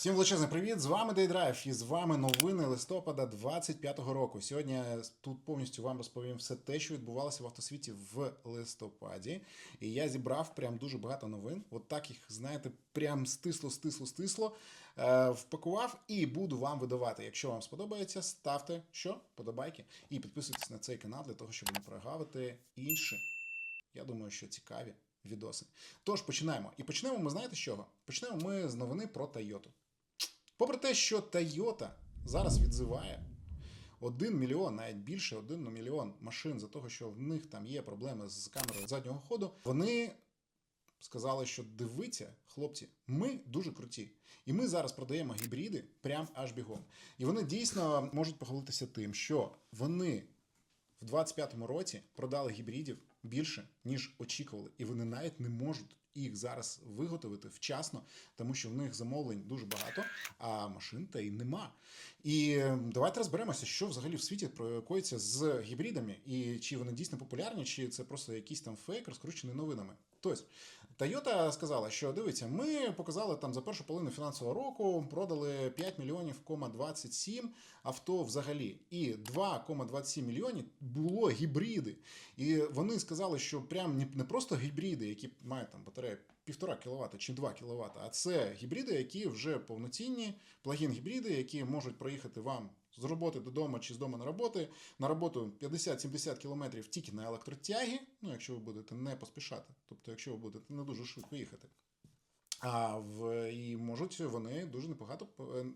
Всім величезний привіт! З вами Дейдрайв і з вами новини листопада 25-го року. Сьогодні тут повністю вам розповім все те, що відбувалося в автосвіті в листопаді. І я зібрав прям дуже багато новин. От так їх, знаєте, прям стисло, стисло, стисло. Е, впакував і буду вам видавати. Якщо вам сподобається, ставте що? Подобайки і підписуйтесь на цей канал для того, щоб не прогавити інші. Я думаю, що цікаві відоси. Тож починаємо. І почнемо ми знаєте з чого? Почнемо ми з новини про Toyota. Попри те, що Toyota зараз відзиває 1 мільйон, навіть більше 1 мільйон машин за того, що в них там є проблеми з камерою заднього ходу, вони сказали, що дивіться, хлопці, ми дуже круті. І ми зараз продаємо гібриди прям аж бігом. І вони дійсно можуть похвалитися тим, що вони в 25-му році продали гібридів більше, ніж очікували, і вони навіть не можуть їх зараз виготовити вчасно, тому що в них замовлень дуже багато, а машин та й нема. І давайте розберемося, що взагалі в світі коїться з гібридами, і чи вони дійсно популярні, чи це просто якийсь там фейк, розкручений новинами. Тобто, Toyota сказала, що дивіться, ми показали там за першу половину фінансового року, продали 5 мільйонів, 27 авто взагалі, і 2,27 мільйонів було гібриди. І вони сказали, що прям не, просто гібриди, які мають там батарею 1,5 кВт чи 2 кВт, а це гібриди, які вже повноцінні, плагін-гібриди, які можуть проїхати вам з роботи додому чи з дому на роботи, на роботу 50-70 кілометрів тільки на електротягі, ну якщо ви будете не поспішати, тобто якщо ви будете не дуже швидко їхати. А в і можуть вони дуже непогано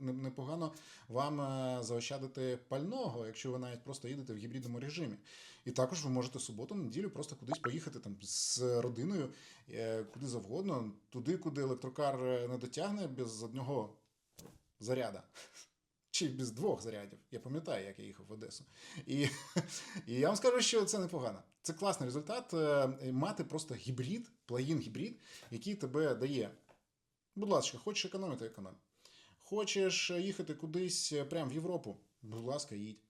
непогано вам е, заощадити пального, якщо ви навіть просто їдете в гібридному режимі. І також ви можете суботу, неділю просто кудись поїхати там з родиною, е, куди завгодно, туди, куди електрокар е, не дотягне без одного заряда. Чи без двох зарядів. Я пам'ятаю, як я їхав в Одесу. І, і я вам скажу, що це непогано. Це класний результат е, мати просто гібрид, плагін гібрид, який тебе дає. Будь ласка, хочеш економити, економь. Хочеш їхати кудись е, прямо в Європу, будь ласка, їдь.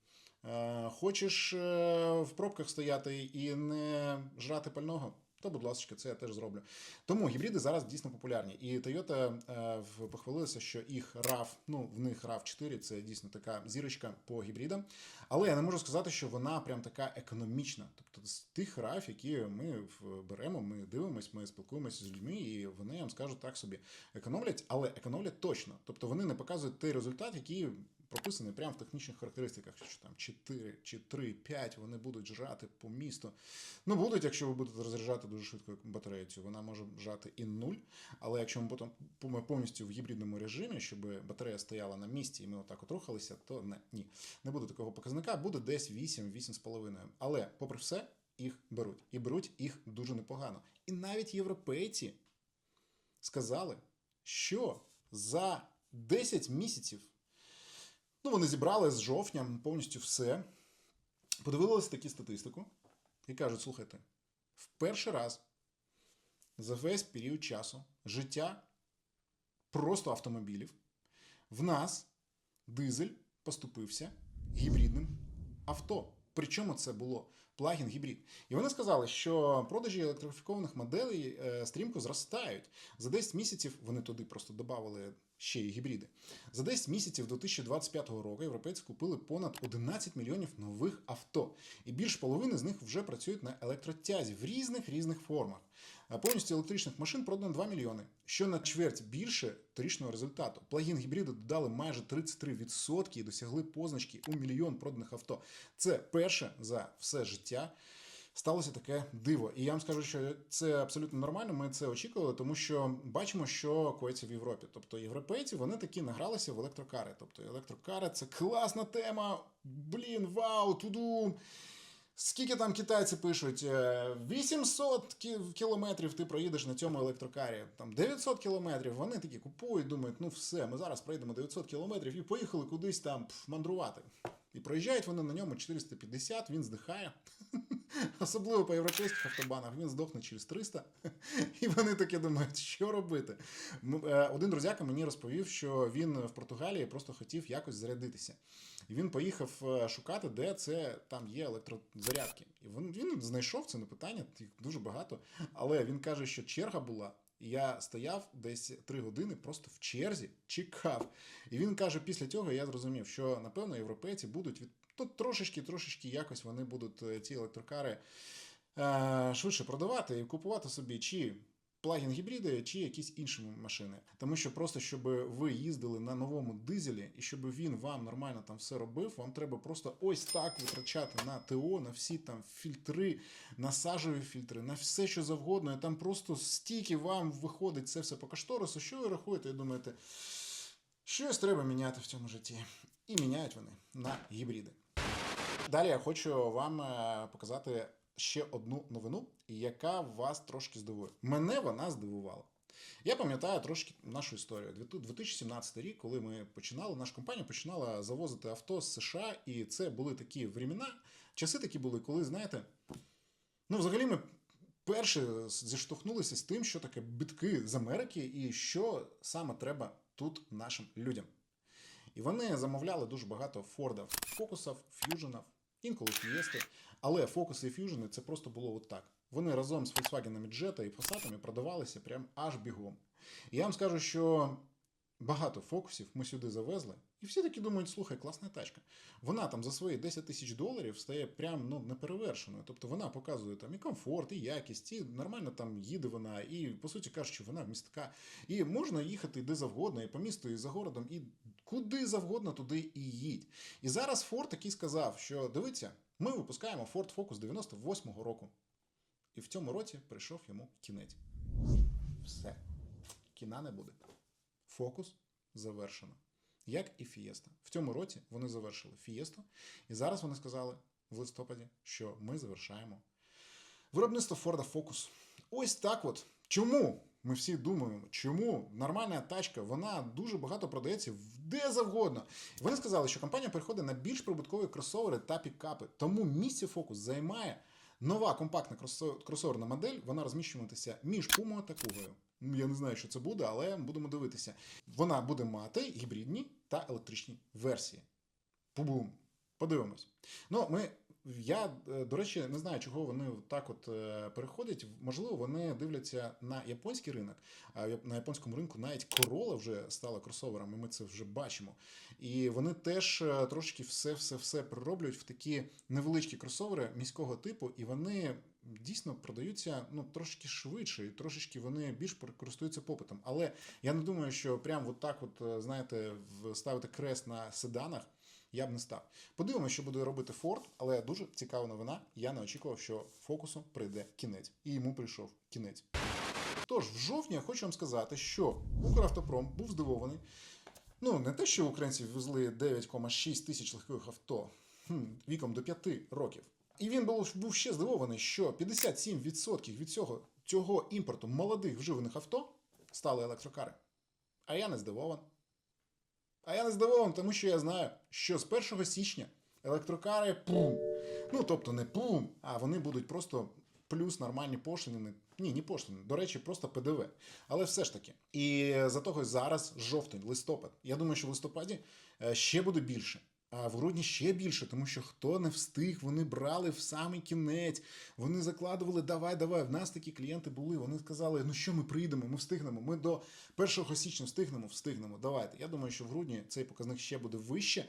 Е, Хочеш в пробках стояти і не жрати пального, то, будь ласка, це я теж зроблю. Тому гібриди зараз дійсно популярні. І Toyota е, похвалилася, що їх RAV, ну в них RAV 4 це дійсно така зірочка по гібридам. Але я не можу сказати, що вона прям така економічна. Тобто з тих RAV, які ми беремо, ми дивимося, ми спілкуємося з людьми, і вони я вам скажу так собі економлять, але економлять точно. Тобто вони не показують той результат, який прописаний прямо в технічних характеристиках, що там 4 чи 3, 5 вони будуть жрати по місту. Ну, будуть, якщо ви будете розряджати дуже швидко батарею, цю, вона може жати і 0. Але якщо ми потім повністю в гібридному режимі, щоб батарея стояла на місці і ми отак от рухалися, то не, ні. Не буде такого показника, буде десь 8-8,5. Але, попри все, їх беруть. І беруть їх дуже непогано. І навіть європейці сказали, що за 10 місяців Ну, вони зібрали з жовтня повністю все. Подивилися таку статистику і кажуть: слухайте, в перший раз за весь період часу життя просто автомобілів в нас дизель поступився гібридним авто. Причому це було плагін гібрид. І вони сказали, що продажі електрифікованих моделей е, стрімко зростають. За 10 місяців вони туди просто додали ще й гібриди. За 10 місяців 2025 року європейці купили понад 11 мільйонів нових авто. І більш половини з них вже працюють на електротязі в різних різних формах. Повністю електричних машин продано 2 мільйони, що на чверть більше торічного результату. Плагін гібриди додали майже 33% і досягли позначки у мільйон проданих авто. Це перше за все життя. Сталося таке диво. І я вам скажу, що це абсолютно нормально. Ми це очікували, тому що бачимо, що коїться в Європі. Тобто європейці вони такі награлися в електрокари. Тобто електрокари це класна тема. Блін, вау, тудум. Скільки там китайці пишуть? Е, 800 кілометрів ти проїдеш на цьому електрокарі. Там 900 кілометрів. Вони такі купують, думають, ну все, ми зараз проїдемо 900 кілометрів і поїхали кудись там мандрувати. І проїжджають вони на ньому 450, він здихає. Особливо по європейських автобанах він здохне через 300. І вони такі думають, що робити. Е, Один друзяка мені розповів, що він в Португалії просто хотів якось зарядитися. І він поїхав е, шукати, де це там є електрозарядки. І він, він знайшов це не питання, їх дуже багато. Але він каже, що черга була І Я стояв десь три години просто в черзі, чекав. І він каже, після цього я зрозумів, що напевно європейці будуть від тут трошечки, трошечки якось вони будуть е, ці електрокари е, швидше продавати і купувати собі чи плагін гібриди, чи якісь інші машини. Тому що просто щоб ви їздили на новому дизелі і щоб він вам нормально там все робив, вам треба просто ось так витрачати на ТО, на всі там фільтри, на сажеві фільтри, на все, що завгодно. І там просто стільки вам виходить це все по кашторису, що ви рахуєте і думаєте, щось треба міняти в цьому житті. І міняють вони на гібриди. Далі я хочу вам е, показати ще одну новину, яка вас трошки здивує. Мене вона здивувала. Я пам'ятаю трошки нашу історію. 2017 рік, коли ми починали, наша компанія починала завозити авто з США, і це були такі времена, часи такі були, коли, знаєте, ну, взагалі ми перші зіштовхнулися з тим, що таке битки з Америки, і що саме треба тут нашим людям. І вони замовляли дуже багато Фордів, фокусів, ф'юженів, інколи фієсти. Але фокуси і ф'южени це просто було от так. Вони разом з Volkswagen Jetta і Passat продавалися прям аж бігом. І я вам скажу, що багато фокусів ми сюди завезли, і всі такі думають, слухай, класна тачка. Вона там за свої 10 тисяч доларів стає прям ну, неперевершеною. Тобто вона показує там і комфорт, і якість, і нормально там їде вона, і по суті кажучи, вона містка. І можна їхати де завгодно, і по місту, і за городом, і куди завгодно туди і їдь. І зараз Форд такий сказав, що дивіться, ми випускаємо Ford Focus 98-го року. І в цьому році прийшов йому кінець. Все. Кіна не буде. Фокус завершено. Як і Фієста. В цьому році вони завершили Фієсту. І зараз вони сказали в листопаді, що ми завершаємо виробництво Форда Фокус. Ось так от. Чому? Ми всі думаємо, чому нормальна тачка, вона дуже багато продається де завгодно. Вони сказали, що компанія переходить на більш прибуткові кросовери та пікапи. Тому місце фокус займає нова компактна кросоверна модель. Вона розміщуватися між Puma та Кугою. Я не знаю, що це буде, але будемо дивитися. Вона буде мати гібридні та електричні версії. Пубум. Подивимось. Ну, ми я, е, до речі, не знаю, чого вони так от е, переходять. Можливо, вони дивляться на японський ринок, а на японському ринку навіть корола вже стала кросовером, і ми це вже бачимо. І вони теж е, трошки все-все-все перероблюють в такі невеличкі кросовери міського типу, і вони дійсно продаються ну, трошки швидше, і трошечки вони більш користуються попитом. Але я не думаю, що прям от так, от, знаєте, ставити крест на седанах я б не став. Подивимося, що буде робити Форд, але дуже цікава новина. Я не очікував, що фокусу прийде кінець, і йому прийшов кінець. Тож, в жовтні я хочу вам сказати, що Укравтопром був здивований. Ну, не те, що українці везли 9,6 тисяч легких авто хм, віком до 5 років. І він був ще здивований, що 57% від цього цього імпорту молодих вживаних авто стали електрокари. А я не здивований. А я не здивований, тому що я знаю, що з 1 січня електрокари пум. Ну, тобто не пум, а вони будуть просто плюс нормальні пошлини. Ні, не пошлини, до речі, просто ПДВ. Але все ж таки. І за того зараз жовтень, листопад. Я думаю, що в листопаді е, ще буде більше. А в грудні ще більше, тому що хто не встиг, вони брали в самий кінець. Вони закладували, давай, давай. В нас такі клієнти були. Вони сказали, ну що ми прийдемо, ми встигнемо. Ми до 1 січня встигнемо, встигнемо. Давайте. Я думаю, що в грудні цей показник ще буде вище.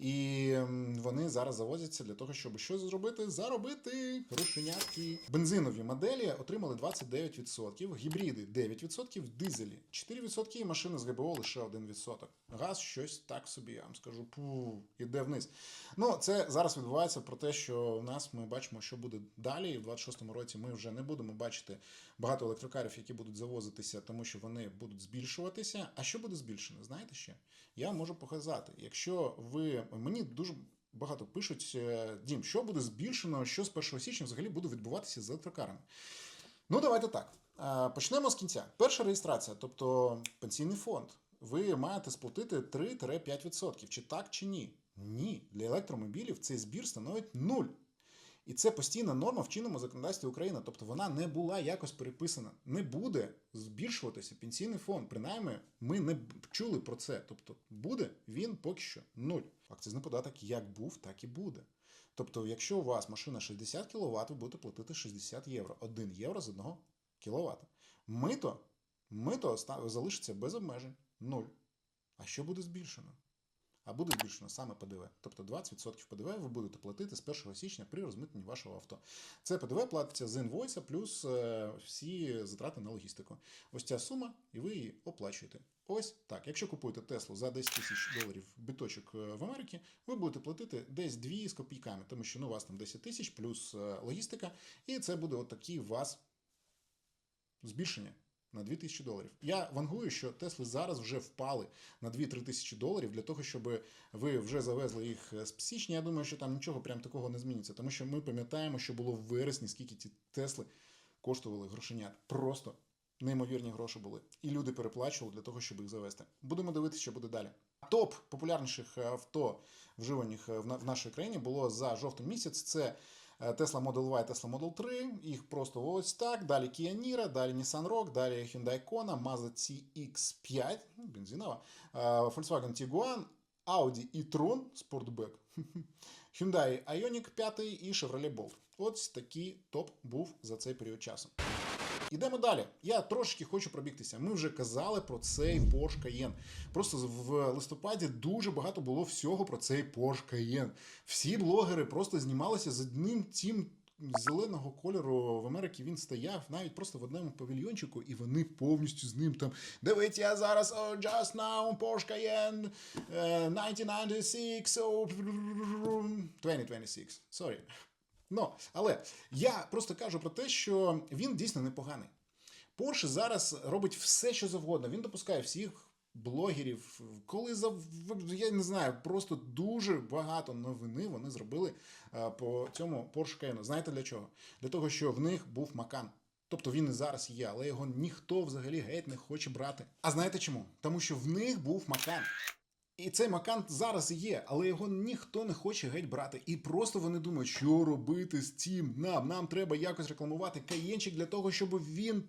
І вони зараз завозяться для того, щоб щось зробити, заробити рушенятки. Бензинові моделі отримали 29%, гібриди 9%, дизелі 4% і машини з ГБО лише 1%. Газ щось так собі, я вам скажу, пу, іде вниз. Ну, це зараз відбувається про те, що у нас ми бачимо, що буде далі. І в 26-му році ми вже не будемо бачити багато електрокарів, які будуть завозитися, тому що вони будуть збільшуватися. А що буде збільшено? Знаєте ще? Я можу показати. Якщо ви мені дуже багато пишуть, е, Дім, що буде збільшено, що з 1 січня взагалі буде відбуватися з електрокарами. Ну, давайте так. Почнемо з кінця. Перша реєстрація, тобто пенсійний фонд. Ви маєте сплатити 3-5%. Чи так, чи ні? Ні. Для електромобілів цей збір становить 0. І це постійна норма в чинному законодавстві України. Тобто вона не була якось переписана. Не буде збільшуватися пенсійний фонд. Принаймні, ми не чули про це. Тобто, буде він поки що нуль. Акцизний податок як був, так і буде. Тобто, якщо у вас машина 60 кВт, ви будете платити 60 євро. 1 євро з 1 кВт. Мито мито залишиться без обмежень. Нуль. А що буде збільшено? А буде збільшено саме ПДВ. Тобто 20% ПДВ ви будете платити з 1 січня при розмитненні вашого авто. Це ПДВ платиться з інвойса плюс е, всі затрати на логістику. Ось ця сума, і ви її оплачуєте. Ось так. Якщо купуєте Теслу за 10 тисяч доларів біточок е, в Америці, ви будете платити десь 2 з копійками, тому що ну, у вас там 10 тисяч плюс е, логістика, і це буде отакі у вас збільшення на 2 тисячі доларів. Я вангую, що Тесли зараз вже впали на 2-3 тисячі доларів для того, щоб ви вже завезли їх з січня. Я думаю, що там нічого прям такого не зміниться, тому що ми пам'ятаємо, що було в вересні, скільки ці Тесли коштували грошенят. Просто неймовірні гроші були. І люди переплачували для того, щоб їх завести. Будемо дивитися, що буде далі. Топ популярніших авто вживаних в на- нашій країні було за жовтий місяць. Це е, Tesla Model Y, Tesla Model 3, їх просто ось так. Далі Kia Niro, далі Nissan Rogue, далі Hyundai Kona, Mazda CX-5, ну, бензинова, е, Volkswagen Tiguan, Audi e-tron Sportback, Hyundai Ioniq 5 і Chevrolet Bolt. Ось такий топ був за цей період часу. Ідемо далі. Я трошки хочу пробігтися. Ми вже казали про цей Porsche Cayenne. Просто в листопаді дуже багато було всього про цей Porsche Cayenne. Всі блогери просто знімалися з одним тим зеленого кольору в Америці. Він стояв навіть просто в одному павільйончику, і вони повністю з ним там. Дивіться, я зараз oh, just now Porsche Cayenne е, 1996, oh, 2026. Sorry. Ну, але я просто кажу про те, що він дійсно непоганий. Porsche зараз робить все, що завгодно. Він допускає всіх блогерів, коли зав... я не знаю, просто дуже багато новини вони зробили е, по цьому Porsche Cayenne. Знаєте для чого? Для того, що в них був Макан. Тобто він і зараз є, але його ніхто взагалі геть не хоче брати. А знаєте чому? Тому що в них був Макан. І цей Макан зараз є, але його ніхто не хоче геть брати. І просто вони думають, що робити з цим. Нам нам треба якось рекламувати каєнчик для того, щоб він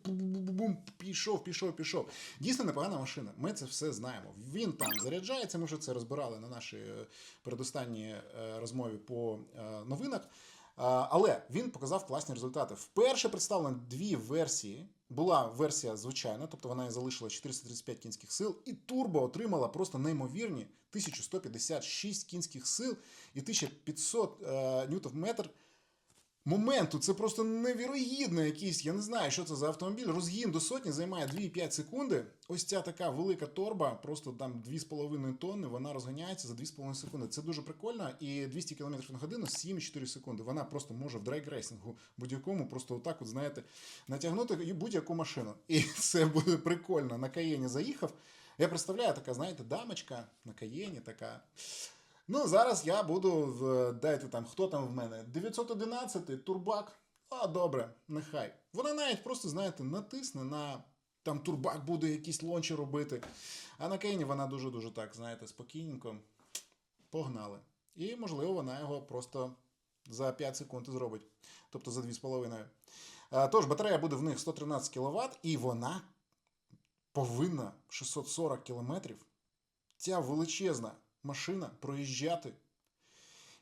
пішов, пішов, пішов. Дійсно непогана машина. Ми це все знаємо. Він там заряджається. Ми вже це розбирали на нашій е, передостанній е, розмові по е, новинах. Але він показав класні результати. Вперше представлено дві версії. Була версія звичайна, тобто вона залишила 435 кінських сил, і турбо отримала просто неймовірні 1156 кінських сил і 1500 е, ньютон-метр моменту. Це просто невірогідно якийсь. Я не знаю, що це за автомобіль. Розгін до сотні займає 2,5 секунди. Ось ця така велика торба, просто там 2,5 тонни, вона розганяється за 2,5 секунди. Це дуже прикольно. І 200 км на годину 7,4 секунди. Вона просто може в драйгрейсингу будь-якому, просто отак, от, знаєте, натягнути будь-яку машину. І це буде прикольно. На Каєні заїхав. Я представляю, така, знаєте, дамочка на Каєні така. Ну, зараз я буду в дайте там, хто там в мене? 911 турбак. А, добре, нехай. Вона навіть просто, знаєте, натисне на там турбак буде якийсь лончі робити. А на Кейні вона дуже-дуже так, знаєте, спокійненько. Погнали. І, можливо, вона його просто за 5 секунд зробить. Тобто за 2,5. Тож, батарея буде в них 113 кВт, і вона повинна 640 км. Ця величезна машина проїжджати.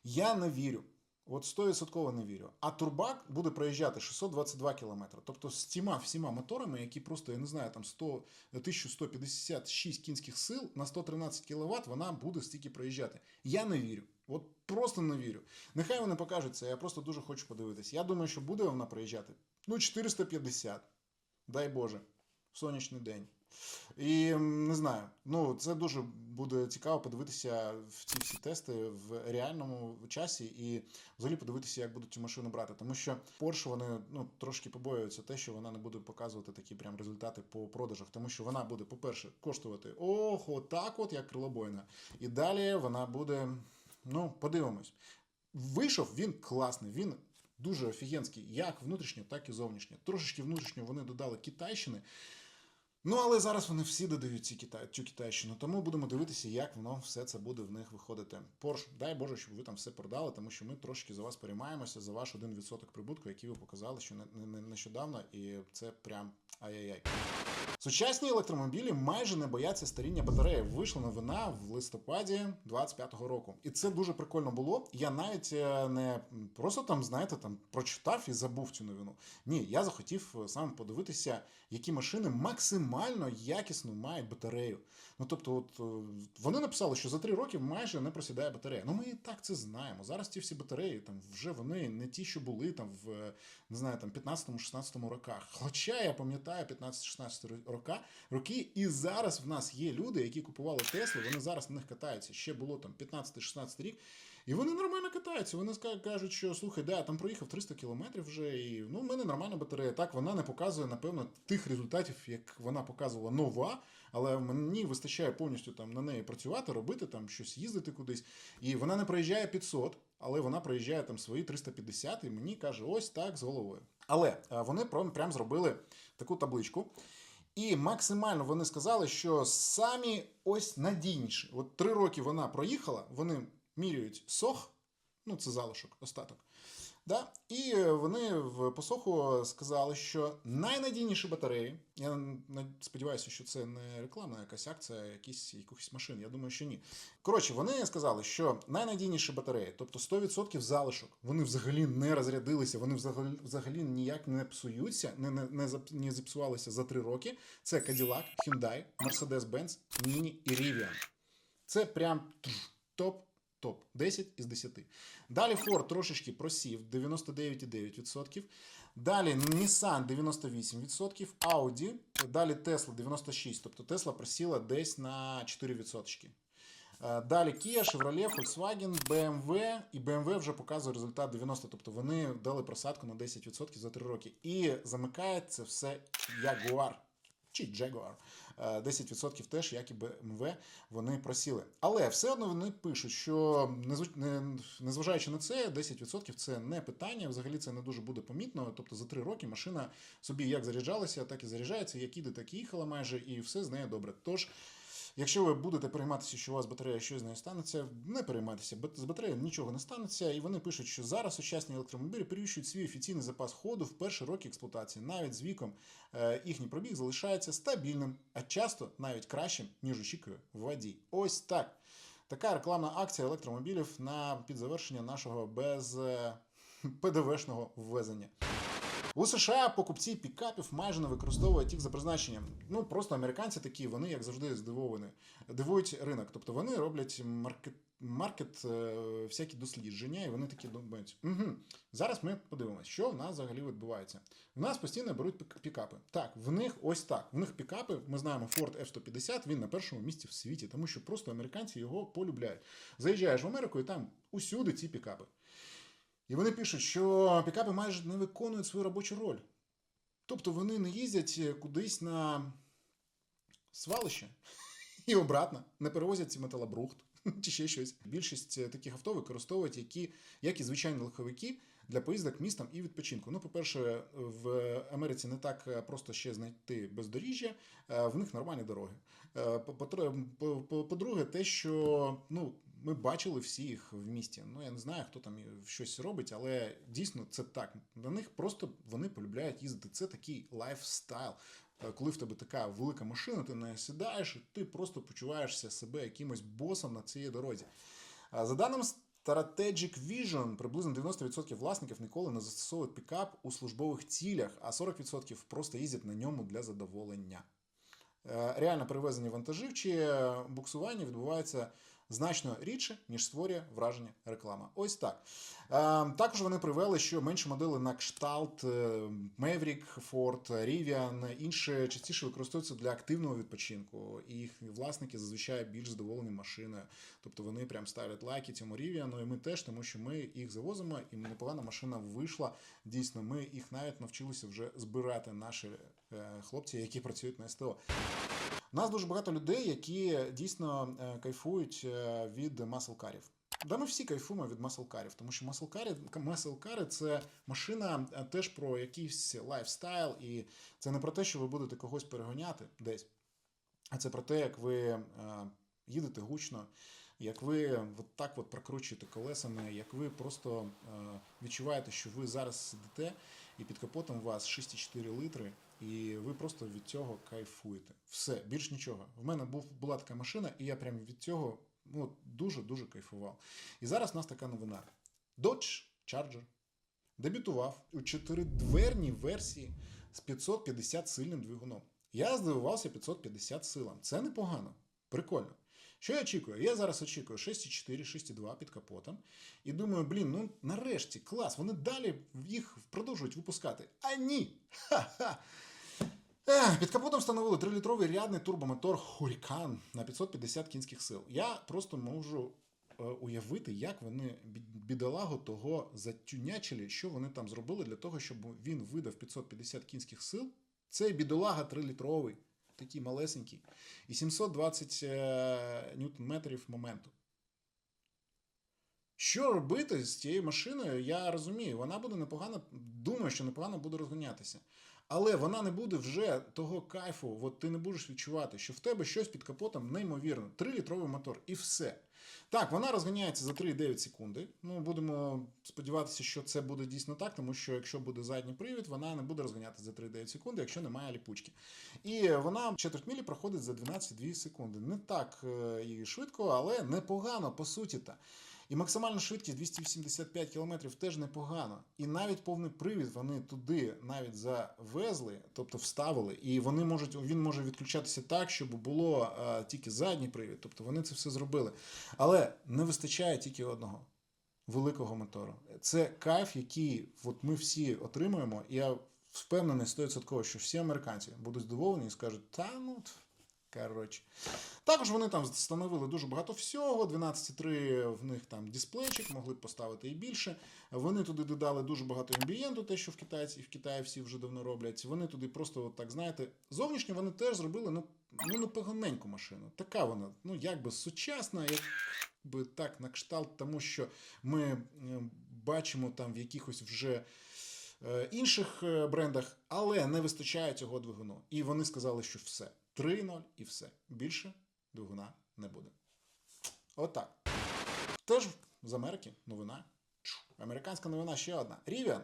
Я не вірю. От 100% не вірю. А турбак буде проїжджати 622 км. Тобто з тіма всіма моторами, які просто, я не знаю, там 100, 1156 кінських сил на 113 кВт, вона буде стільки проїжджати. Я не вірю. От просто не вірю. Нехай вони покажуть це, я просто дуже хочу подивитися. Я думаю, що буде вона проїжджати. Ну, 450. Дай Боже, в сонячний день. І не знаю, ну це дуже буде цікаво подивитися в ці всі тести в реальному часі і взагалі подивитися, як будуть цю машину брати. Тому що Porsche вони ну трошки побоюються те, що вона не буде показувати такі прям результати по продажах, тому що вона буде, по-перше, коштувати ох, отак, от як крилобойна. І далі вона буде. Ну, подивимось. Вийшов він класний. Він дуже офігенський, як внутрішньо, так і зовнішньо. Трошечки внутрішньо вони додали Китайщини. Ну, але зараз вони всі додають ці Китай, цю Китайщину, тому будемо дивитися, як воно все це буде в них виходити. Порш, дай Боже, щоб ви там все продали, тому що ми трошки за вас переймаємося за ваш 1% прибутку, який ви показали, що не, не, не нещодавно, і це прям ай-яй-яй. Сучасні електромобілі майже не бояться старіння батареї. Вийшла новина в листопаді 25-го року. І це дуже прикольно було. Я навіть е, не просто там, знаєте, там прочитав і забув цю новину. Ні, я захотів е, саме подивитися, які машини максимально максимально якісну мають батарею. Ну тобто, от е, вони написали, що за три роки майже не просідає батарея. Ну ми і так це знаємо. Зараз ті всі батареї там вже вони не ті, що були там в не знаю, там 15-16 роках. Хоча я пам'ятаю 15-16 рока, роки, і зараз в нас є люди, які купували Тесли, вони зараз на них катаються. Ще було там 15-16 рік. І вони нормально катаються. Вони кажуть, що слухай, да, я там проїхав 300 кілометрів вже, і ну, в мене нормальна батарея. Так, вона не показує, напевно, тих результатів, як вона показувала нова, але мені вистачає повністю там на неї працювати, робити там щось, їздити кудись. І вона не проїжджає 500, але вона проїжджає там свої 350 і мені каже, ось так з головою. Але вони прям, зробили таку табличку. І максимально вони сказали, що самі ось надійніші. От три роки вона проїхала, вони міряють сох, ну це залишок, остаток. Да? І е, вони в посоху сказали, що найнадійніші батареї. Я сподіваюся, що це не рекламна якась акція, якісь якихось машин. Я думаю, що ні. Коротше, вони сказали, що найнадійніші батареї, тобто 100% залишок, вони взагалі не розрядилися, вони взагалі, взагалі ніяк не псуються, не, не, не, не зіпсувалися за три роки. Це Cadillac, Hyundai, Mercedes-Benz, Mini і Rivian. Це прям топ. Топ 10 із 10. Далі Ford трошечки просів 99,9%. Далі Nissan 98%, Audi, далі Tesla 96%, тобто Tesla просіла десь на 4%. Е, Далі Kia, Chevrolet, Volkswagen, BMW, і BMW вже показує результат 90%, тобто вони дали просадку на 10% за 3 роки. І замикає це все Jaguar чи Jaguar. Е, 10% теж, як і BMW, вони просіли. Але все одно вони пишуть, що незважаючи на це, 10% це не питання. Взагалі це не дуже буде помітно. Тобто за 3 роки машина собі як заряджалася, так і заряджається, як іде, так і їхала майже, і все з нею добре. Тож. Якщо ви будете перейматися, що у вас батарея щось з нею станеться, не переймайтеся, з батареєю нічого не станеться. І вони пишуть, що зараз сучасні електромобілі перевищують свій офіційний запас ходу в перші роки експлуатації. Навіть з віком е, їхній пробіг залишається стабільним, а часто навіть кращим, ніж очікує водій. Ось так. Така рекламна акція електромобілів на підзавершення нашого без е, ПДВшного ввезення. У США покупці пікапів майже не використовують їх за призначенням. Ну просто американці такі, вони як завжди здивовані, дивують ринок. Тобто вони роблять маркет, маркет е, всякі дослідження, і вони такі думають: угу, зараз ми подивимося, що в нас взагалі відбувається. В нас постійно беруть пікапи. Так, в них ось так. В них пікапи, ми знаємо, Ford F-150, він на першому місці в світі, тому що просто американці його полюбляють. Заїжджаєш в Америку, і там усюди ці пікапи. І вони пишуть, що пікапи майже не виконують свою робочу роль. Тобто вони не їздять кудись на свалище і обратно, не перевозять ці металобрухт чи ще щось. Більшість е, таких авто використовують, які, як і звичайні легковики, для поїздок містом і відпочинку. Ну, по-перше, в Америці не так е, просто ще знайти бездоріжжя, е, в них нормальні дороги. Е, по- по- по- по- По-друге, те, що ну, ми бачили всі їх в місті. Ну, я не знаю, хто там щось робить, але дійсно це так. На них просто вони полюбляють їздити. Це такий лайфстайл. Е, Коли в тебе така велика машина, ти не сідаєш, і ти просто почуваєшся себе якимось босом на цій дорозі. За даним Strategic Vision, приблизно 90% власників ніколи не застосовують пікап у службових цілях, а 40% просто їздять на ньому для задоволення. Е, Реальне перевезення вантажів чи буксування відбувається значно рідше, ніж створює враження реклама. Ось так. Е, Також вони привели, що менші моделі на кшталт е, Maverick, Ford, Rivian, інші частіше використовуються для активного відпочинку, і їх власники зазвичай більш задоволені машиною. Тобто вони прям ставлять лайки цьому Rivian, і ми теж, тому що ми їх завозимо, і непогана машина вийшла. Дійсно, ми їх навіть навчилися вже збирати наші е, хлопці, які працюють на СТО. У нас дуже багато людей, які дійсно е, кайфують е, від маселкарів. Да, ми всі кайфуємо від маселкарів, тому що маселкарі, маселкари це машина е, теж про якийсь лайфстайл, і це не про те, що ви будете когось перегоняти десь, а це про те, як ви їдете гучно, як ви от так от прокручуєте колесами, як ви просто відчуваєте, що ви зараз сидите, і під капотом у вас 6,4 літри, і ви просто від цього кайфуєте. Все, більш нічого. В мене був, була така машина, і я прям від цього ну, дуже-дуже кайфував. І зараз у нас така новина: Dodge Charger дебютував у чотиридверній версії з 550 сильним двигуном. Я здивувався 550 силам. Це непогано. Прикольно. Що я очікую? Я зараз очікую 6,4, 6,2 під капотом. І думаю, блін, ну нарешті, клас, вони далі їх продовжують випускати. А ні! Ха-ха! Під капотом встановили 3-літровий рядний турбомотор Huracan на 550 кінських сил. Я просто можу е, уявити, як вони бідолагу того затюнячили, що вони там зробили для того, щоб він видав 550 кінських сил. Цей бідолага 3-літровий, такий малесенький, і 720 е, ньютон-метрів моменту. Що робити з цією машиною, я розумію, вона буде непогано, думаю, що непогано буде розганятися. Але вона не буде вже того кайфу, от ти не будеш відчувати, що в тебе щось під капотом неймовірно. 3-літровий мотор і все. Так, вона розганяється за 3,9 секунди. Ну, будемо сподіватися, що це буде дійсно так, тому що якщо буде задній привід, вона не буде розганятися за 3,9 секунди, якщо немає ліпучки. І вона четверть мілі проходить за 12,2 секунди. Не так е, і швидко, але непогано, по суті-то. І максимальна швидкість 285 км теж непогано. І навіть повний привід вони туди навіть завезли, тобто вставили, і вони можуть, він може відключатися так, щоб було е, тільки задній привід. Тобто вони це все зробили. Але не вистачає тільки одного великого мотору. Це кайф, який от ми всі отримуємо. Я впевнений 100%, що всі американці будуть здивовані і скажуть, та ну. Коротше. Також вони там встановили дуже багато всього. 12,3 в них там дисплейчик, могли б поставити і більше. Вони туди додали дуже багато амбієнту, те, що в Китаї, в Китаї всі вже давно роблять. Вони туди просто, от так знаєте, зовнішньо вони теж зробили ну, ну непоганеньку машину. Така вона, ну якби сучасна, як би так на кшталт, тому що ми бачимо там в якихось вже е, інших е, брендах, але не вистачає цього двигуну. І вони сказали, що все. 3.0 і все. Більше двигуна не буде. Отак. Теж з Америки новина. Американська новина ще одна. Rivian.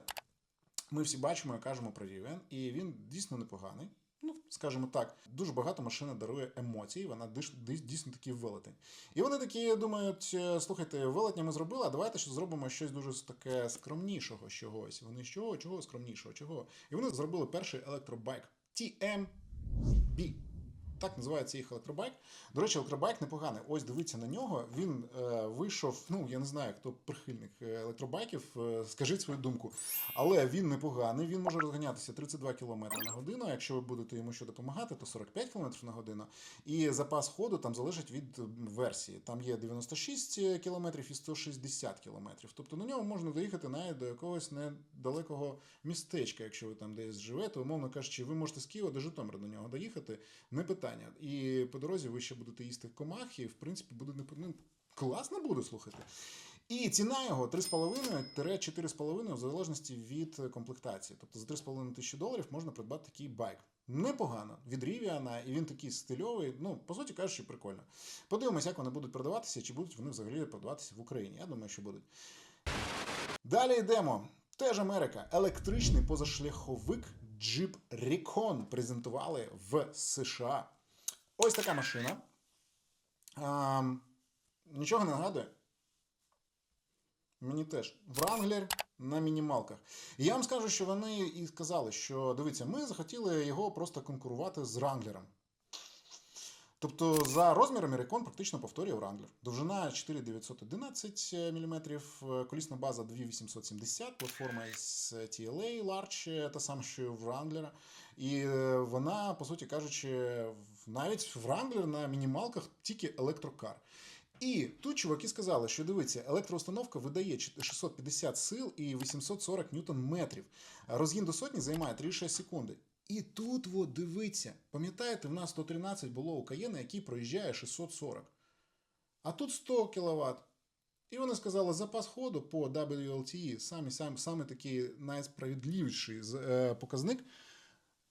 Ми всі бачимо і кажемо про Rivian, і він дійсно непоганий. Ну, скажімо так, дуже багато машина дарує емоцій, вона дійсно такий велетень. І вони такі думають: е, слухайте, велетня ми зробили, а давайте ще зробимо щось дуже таке скромнішого чогось. Вони чого, чого скромнішого, чого? І вони зробили перший електробайк TMB. Так називається їх електробайк. До речі, електробайк непоганий. Ось дивіться на нього. Він е, вийшов. Ну я не знаю, хто прихильник е, електробайків. Е, скажіть свою думку. Але він непоганий. Він може розганятися 32 км на годину. Якщо ви будете йому ще допомагати, то 45 км на годину. І запас ходу там залежить від версії. Там є 96 км і 160 км. Тобто на ньому можна доїхати навіть до якогось недалекого містечка, якщо ви там десь живете. Умовно кажучи, ви можете з Києва до Житомира до нього доїхати. Не питання. І по дорозі ви ще будете їсти комах, і в принципі буде не ну, класно буде слухати. І ціна його 3,5-4,5 в залежності від комплектації. Тобто за 3,5 тисячі доларів можна придбати такий байк. Непогано від Рівіана, і він такий стильовий. Ну, по суті кажучи, прикольно. Подивимось, як вони будуть продаватися, чи будуть вони взагалі продаватися в Україні. Я думаю, що будуть. Далі йдемо. Теж Америка. Електричний позашляховик Jeep Recon презентували в США. Ось така машина. А, нічого не нагадує. Мені теж. Вранглер на мінімалках. І я вам скажу, що вони і сказали, що дивіться, ми захотіли його просто конкурувати з Wrangler. Тобто за розмірами Recon практично повторює Wrangler. Довжина 4911 мм, колісна база 2870, платформа із TLA Large, та сама, що і в Wrangler. І е, вона, по суті кажучи, навіть в Wrangler на мінімалках тільки електрокар. І тут чуваки сказали, що дивіться, електроустановка видає 650 сил і 840 ньютон метрів. Розгін до сотні займає 3,6 секунди. І тут, от, дивіться, пам'ятаєте, в нас 113 було у Каєна, який проїжджає 640. А тут 100 кВт. І вони сказали, запас ходу по WLTE, самі, самі, саме такий найсправедливіший е, показник,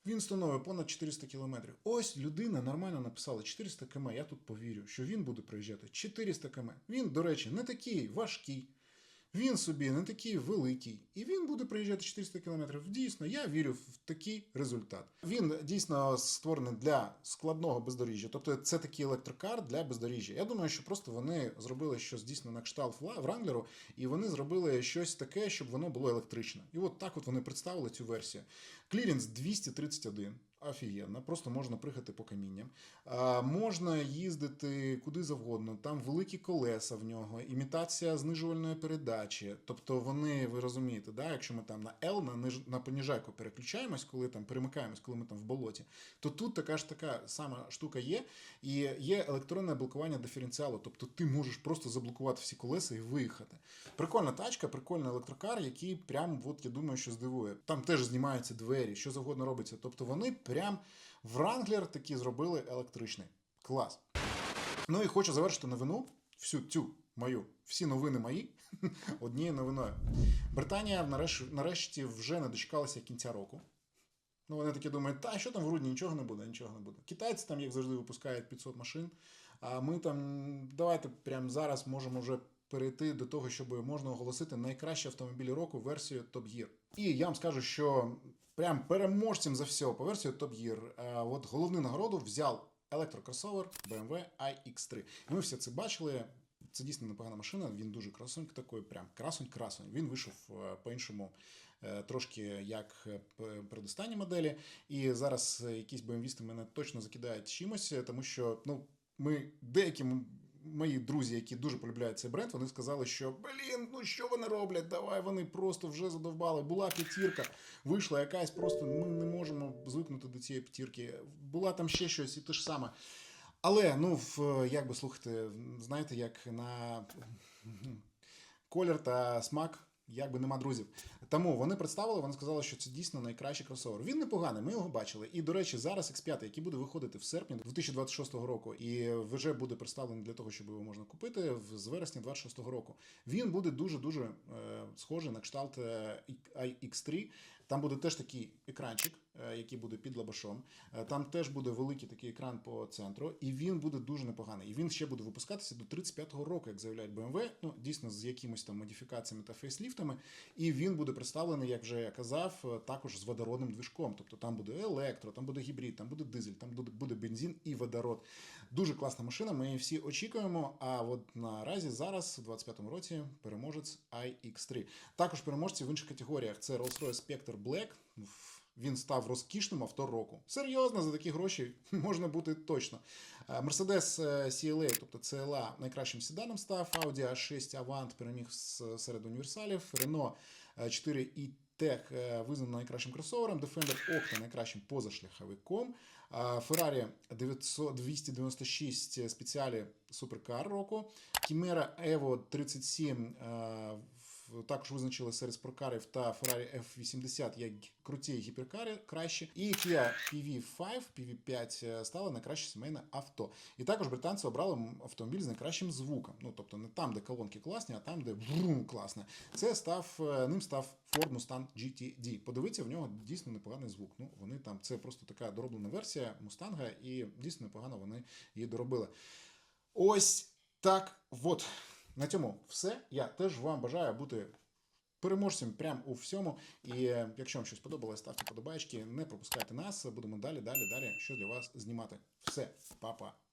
він становить понад 400 км. Ось людина нормально написала 400 км. Я тут повірю, що він буде проїжджати 400 км. Він, до речі, не такий важкий. Він собі не такий великий, і він буде проїжджати 400 км. Дійсно, я вірю в такий результат. Він дійсно створений для складного бездоріжжя, тобто це такий електрокар для бездоріжжя. Я думаю, що просто вони зробили щось дійсно на кшталт Вранглеру, і вони зробили щось таке, щоб воно було електричне. І от так от вони представили цю версію. Кліренс 231. Офігенно, просто можна приїхати по камінням. А, можна їздити куди завгодно. Там великі колеса в нього, імітація знижувальної передачі. Тобто вони, ви розумієте, да, якщо ми там на L, на, на поніжайку переключаємось, коли там перемикаємось, коли ми там в болоті, то тут така ж така сама штука є. І є електронне блокування диференціалу. Тобто ти можеш просто заблокувати всі колеса і виїхати. Прикольна тачка, прикольний електрокар, який прям, от я думаю, що здивує. Там теж знімаються двері, що завгодно робиться. Тобто вони прям Вранглер такі зробили електричний. Клас. Ну і хочу завершити новину. Всю цю мою, всі новини мої однією новиною. Британія нарешті, нарешті вже не дочекалася кінця року. Ну, вони такі думають, та що там в грудні, нічого не буде, нічого не буде. Китайці там, як завжди, випускають 500 машин. А ми там, давайте прямо зараз можемо вже перейти до того, щоб можна оголосити найкращий автомобіль року версію Top Gear. І я вам скажу, що прям переможцем за все по версію Top Gear, а, от головну нагороду взяв електрокросовер BMW iX3. Ми всі це бачили. Це дійсно непогана машина. Він дуже красунь такий, прям красунь-красунь. Він вийшов е, по-іншому е, трошки як е, передостанні моделі. І зараз е, якісь BMW мене точно закидають чимось, е, тому що ну, ми деякі м- мої друзі, які дуже полюбляють цей бренд, вони сказали, що блін, ну що вони роблять? Давай вони просто вже задовбали. Була п'ятірка, вийшла якась, просто ми не можемо звикнути до цієї п'ятірки. Була там ще щось і те ж саме. Але ну, в, як би слухайте, знаєте, як на колір та смак. Якби нема друзів. Тому вони представили, вони сказали, що це дійсно найкращий кросовер. Він непоганий, ми його бачили. І, до речі, зараз X5, який буде виходити в серпні 2026 року, і вже буде представлений для того, щоб його можна купити з вересня 2026 року. Він буде дуже-дуже е, схожий на кшталт е, iX3. Там буде теж такий екранчик, е, який буде під лабашом. Е, Там теж буде великий такий екран по центру, і він буде дуже непоганий. І він ще буде випускатися до 35-го року, як заявляють BMW, ну дійсно з якимось там модифікаціями та фейсліфтами. І він буде представлений, як вже я казав, е, також з водородним движком. Тобто там буде електро, там буде гібрид, там буде дизель, там буде бензин і водород. Дуже класна машина. Ми її всі очікуємо. А от наразі зараз, у 25-му році, переможець iX3. Також переможці в інших категоріях це Rolls-Royce Spectre Black. Він став розкішним авто року. Серйозно, за такі гроші можна бути точно. Е, Mercedes е, CLA, тобто CLA, найкращим седаном став. Audi A6 Avant переміг серед універсалів. Renault е, 4 e Tech е, визнано найкращим кросовером. Defender Octa найкращим позашляховиком. Ferrari 296 спеціалі суперкар року. Chimera Evo 37 е, в- також визначили серед спорткарів та Ferrari F80 як круті гіперкари кращі. І Kia PV5, PV5 е, стало найкраще сімейне авто. І також британці обрали автомобіль з найкращим звуком. Ну тобто не там, де колонки класні, а там, де брум класне. Це став е, ним став Ford Mustang GTD. Подивіться, в нього дійсно непоганий звук. Ну вони там це просто така дороблена версія Мустанга, і дійсно непогано вони її доробили. Ось так. От. На цьому все. Я теж вам бажаю бути переможцем прямо у всьому. І е, якщо вам щось подобалось, ставте подобайки, не пропускайте нас. Будемо далі, далі, далі. Що для вас знімати. Все, па-па.